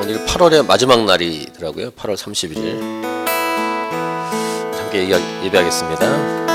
오늘 8월의 마지막 날이더라고요. 8월 31일. 함께 예배하겠습니다.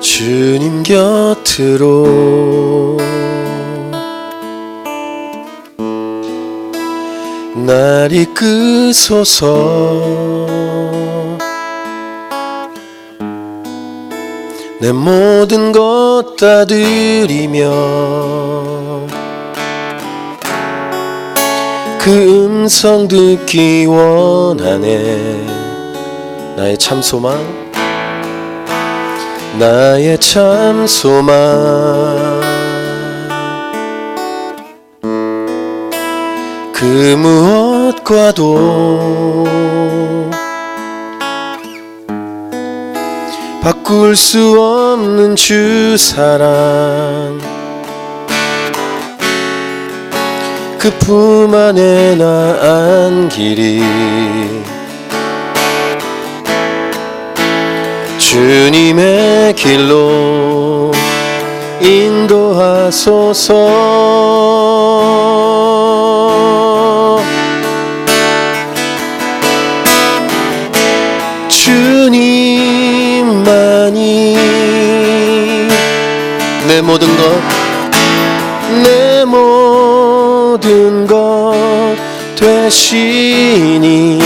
주님 곁으로 날 이끄소서 내 모든 것 다 드리며 그 음성 듣기 원하네. 나의 참 소망. 나의 참 소망. 그 무엇과도 바꿀 수 없는 주 사랑 그 품 안에 나 안기리 주님의 길로 인도하소서 되시니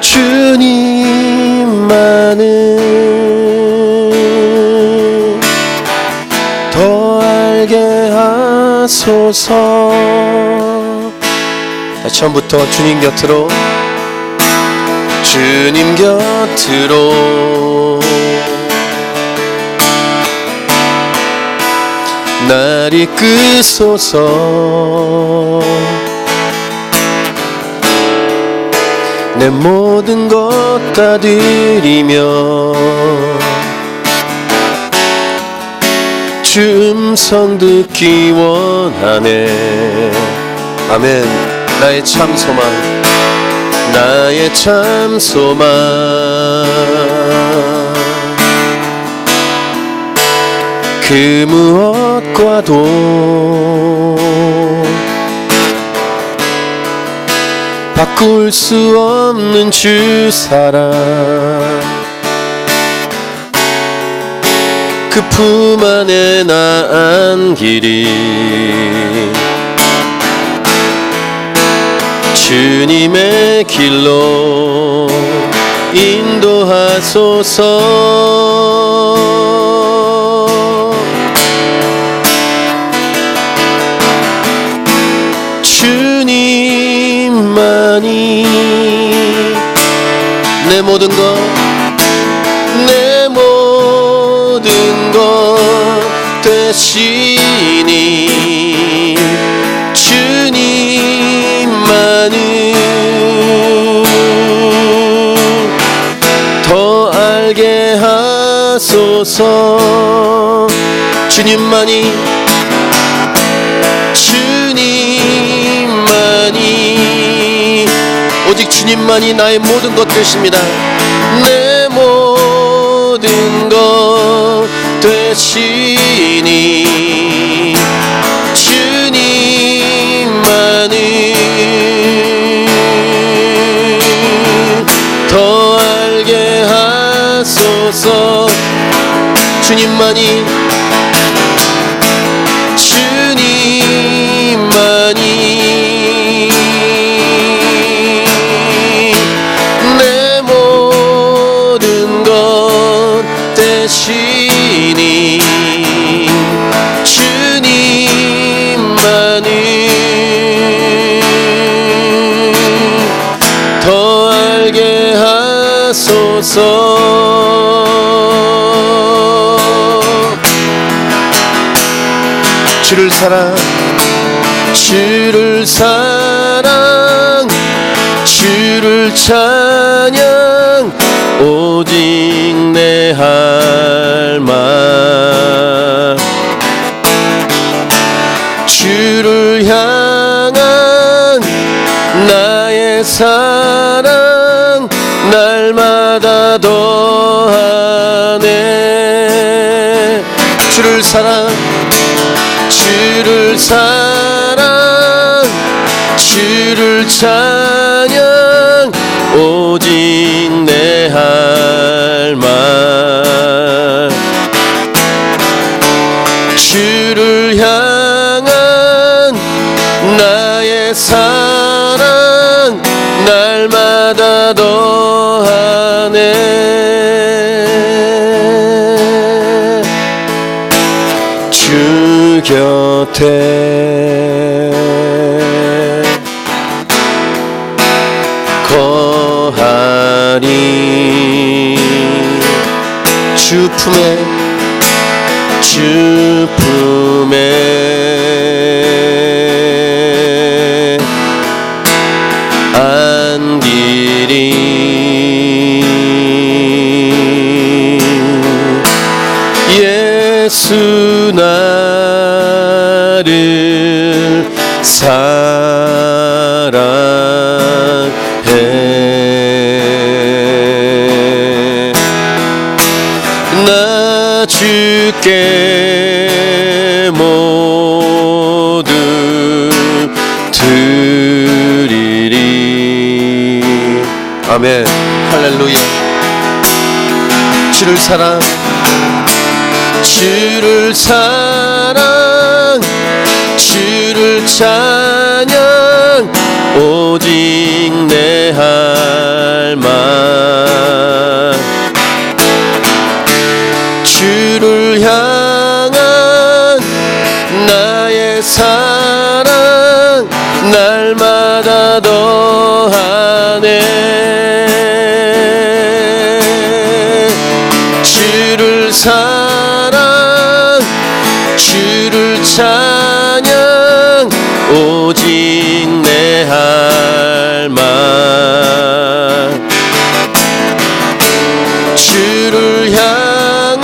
주님만은 더 알게 하소서. 처음부터 주님 곁으로 주님 곁으로. 날 이끄소서 내 모든 것 다 드리며 주 음성 듣기 원하네. 아멘. 나의 참 소망. 나의 참 소망. 그 무엇과도 바꿀 수 없는 주 사랑. 그 품 안에 나 안기리 주님의 길로 인도하소서 되시니 주님만은 더 알게 하소서. 주님만이 주님만이 오직 주님만이 나의 모든 것 되십니다. 내 모든 것 되시니 주님만은 더 알게 하소서. 주님만이 주를 사랑 주를 사랑 주를 찬양 오직 내 할망 주를 향한 나의 사랑 날마다 더하네. 주를 사랑 주를 사랑 주를 찬양 오직 내 하나 곁 주께 모두 드리리. 아멘. 할렐루야. 주를 사랑 주를 사랑 주를 찬양 오직 내할 말. 주를 찬양 오직 내 할 말. 주를 향한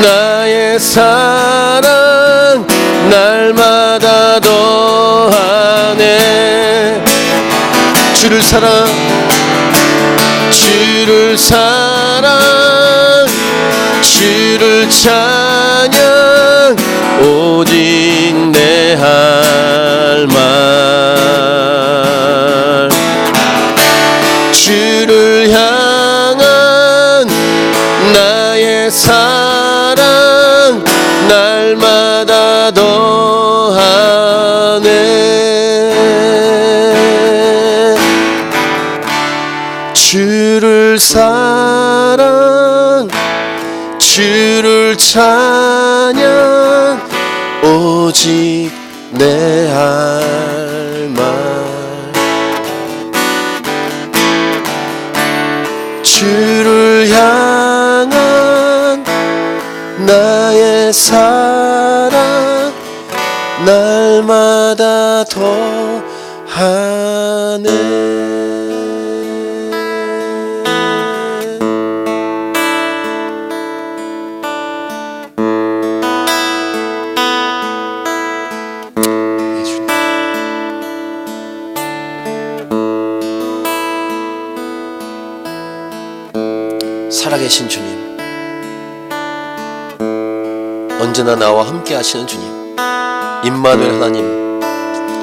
나의 사랑 날마다 더하네. 주를 사랑 주를 사랑 주를 찬양 오직 내 할 말. 주를 향한 나의 사 찬양 오직 내 할 말. 주를 향한 나의 사랑 날마다 더하 살아계신 주님. 언제나 나와 함께 하시는 주님. 임마누엘 하나님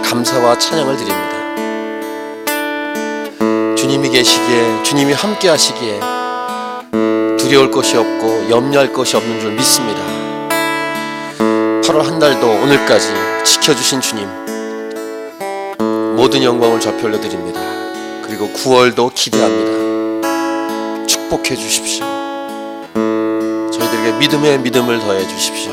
감사와 찬양을 드립니다. 주님이 계시기에 주님이 함께 하시기에 두려울 것이 없고 염려할 것이 없는 줄 믿습니다. 8월 한 달도 오늘까지 지켜주신 주님 모든 영광을 좌표 올려드립니다. 그리고 9월도 기대합니다. 축복해 주십시오 믿음의 믿음을 더해 주십시오.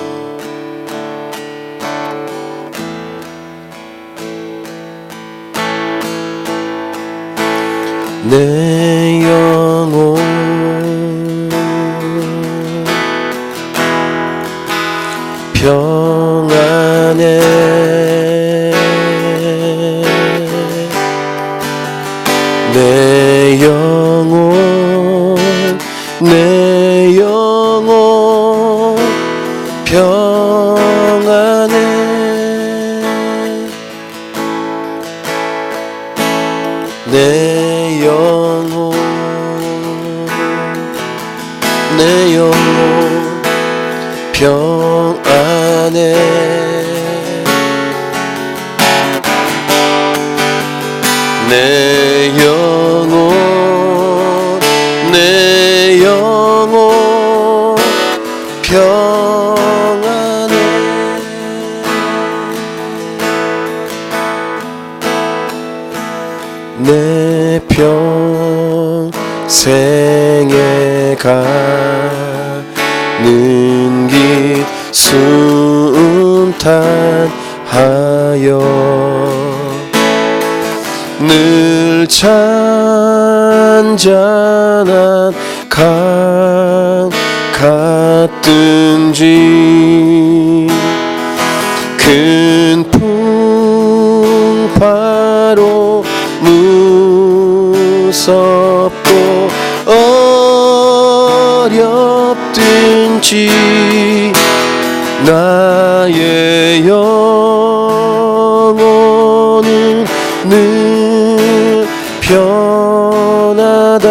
내 영혼 평안해. 내 영혼 내 평 내 평생에 가는 길 순탄하여 늘 잔잔한 강 같은 지 넘치 나의 영혼은 늘 변하다.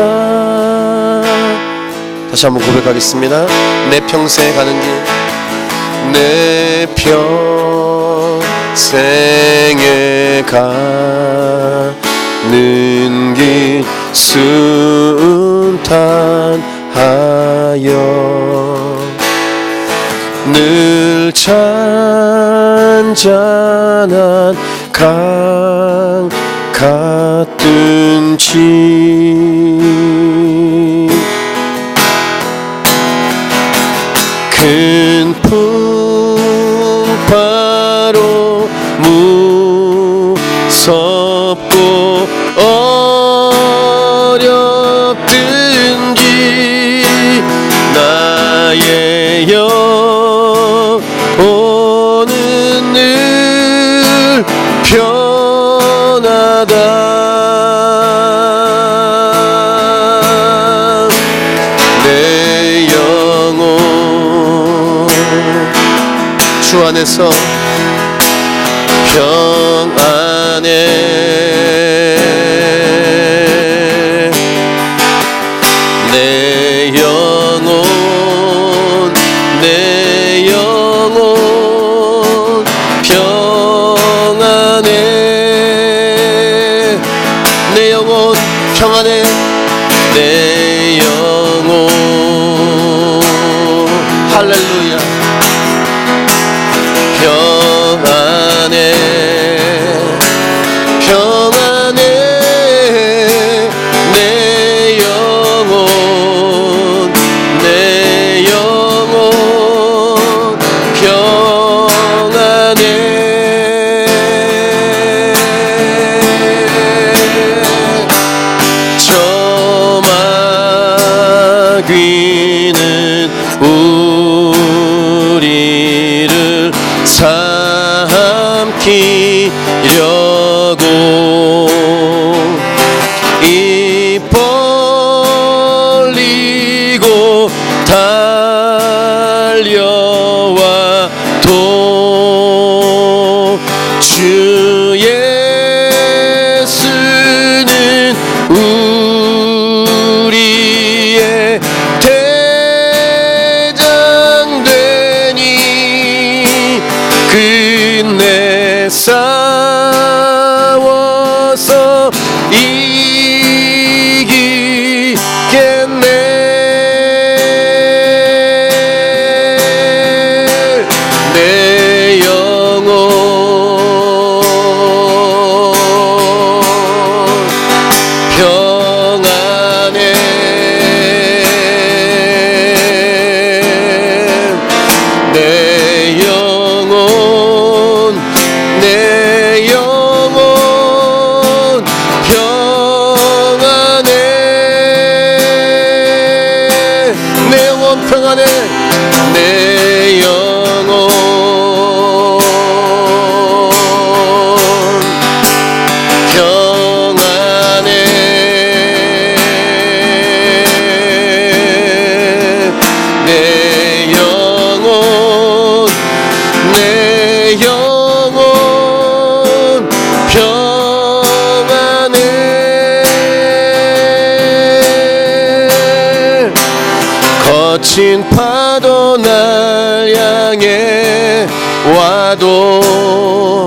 다시 한번 고백하겠습니다. 내 평생 가는 길 내 평생에 가는 길 순탄하여. 늘 잔잔한 강 같은 지 주 안에서 평안에 거친 파도 날 향해 와도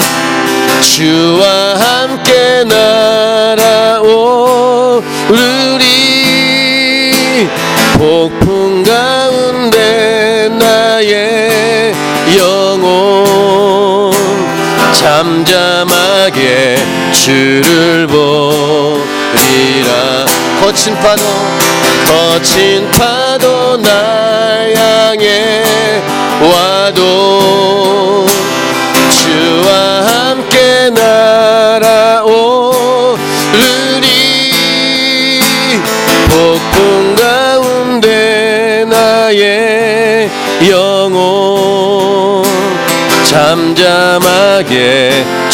주와 함께 날아오르리. 폭풍 가운데 나의 영혼 잠잠하게 주를 보리라. 거친 파도 거친 파도 날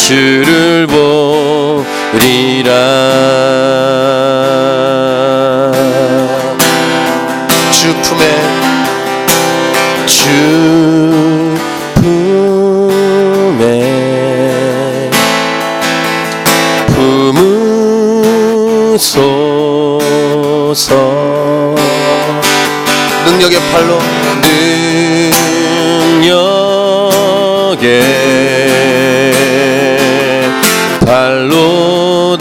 주를 보리라. 주 품에 주 품에 품으소서. 능력의 팔로 능력의 발로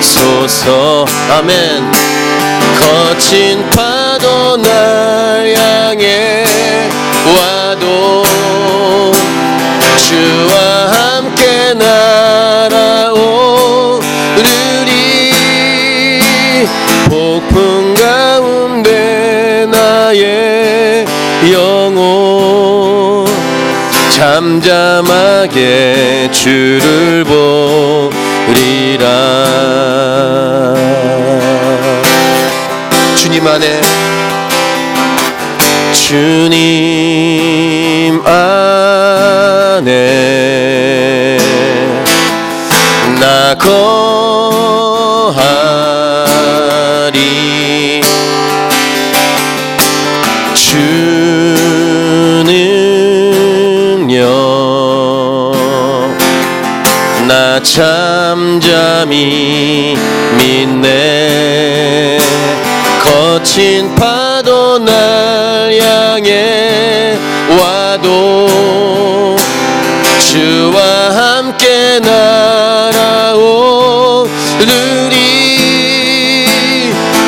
덮으소서. 아멘. 거친 파도 날 향해 와도 주와 잠잠하게 주를 보리라. 주님 안에 주님 안에 나 거 잠잠히 믿네. 거친 파도 날 향해 와도 주와 함께 날아오르리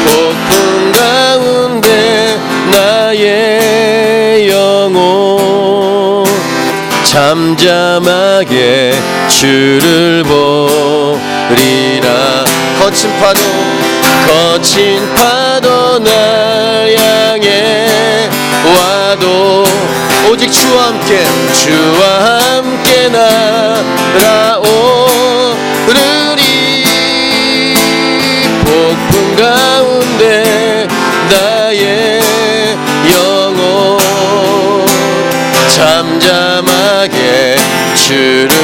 폭풍 가운데 나의 영혼. 잠잠하게 주를 보리라. 거친 파도 거친 파도 날 향해 와도. 오직 주와 함께 주와 함께 날아오르리 폭풍 가운데 나의 영혼. 잠잠하게 주를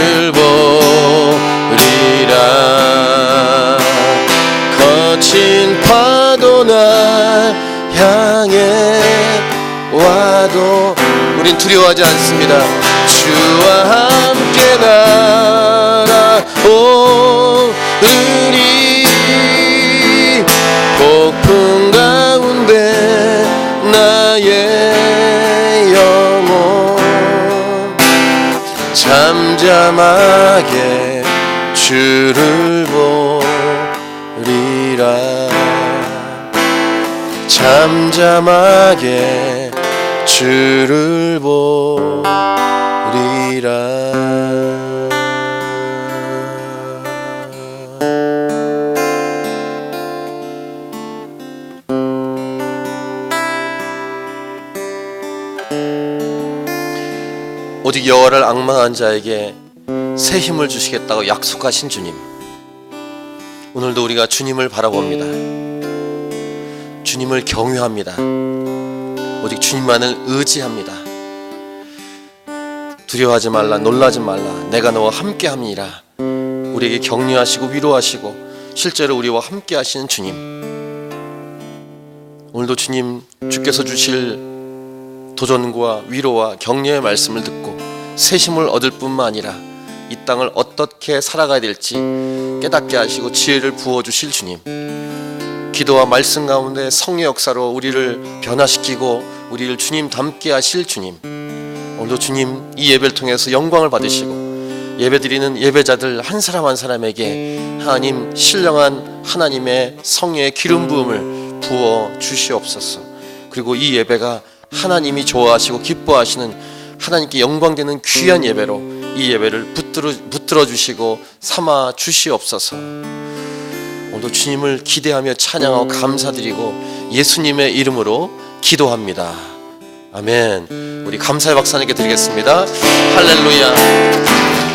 두려워하지 않습니다. 주와 함께 날아오르리 폭풍 가운데 나의 영혼 잠잠하게 주를 보리라. 잠잠하게 주를 보리라 오직 여호와를 악망한 자에게 새 힘을 주시겠다고 약속하신 주님. 오늘도 우리가 주님을 바라봅니다. 주님을 경외합니다. 오직 주님만을 의지합니다. 두려워하지 말라, 놀라지 말라. 내가 너와 함께 함이라. 우리에게 격려하시고 위로하시고 실제로 우리와 함께 하시는 주님. 오늘도 주님 주께서 주실 도전과 위로와 격려의 말씀을 듣고 새 힘을 얻을 뿐만 아니라 이 땅을 어떻게 살아가야 될지 깨닫게 하시고 지혜를 부어 주실 주님. 기도와 말씀 가운데 성의 역사로 우리를 변화시키고 우리를 주님 닮게 하실 주님. 오늘도 주님 이 예배를 통해서 영광을 받으시고 예배드리는 예배자들 한 사람 한 사람에게 하나님 신령한 하나님의 성령의 기름 부음을 부어 주시옵소서. 그리고 이 예배가 하나님이 좋아하시고 기뻐하시는 하나님께 영광되는 귀한 예배로 이 예배를 붙들어, 붙들어 주시고 삼아 주시옵소서. 오늘도 주님을 기대하며 찬양하고 감사드리고 예수님의 이름으로 기도합니다. 아멘. 우리 감사의 박사님께 드리겠습니다. 할렐루야.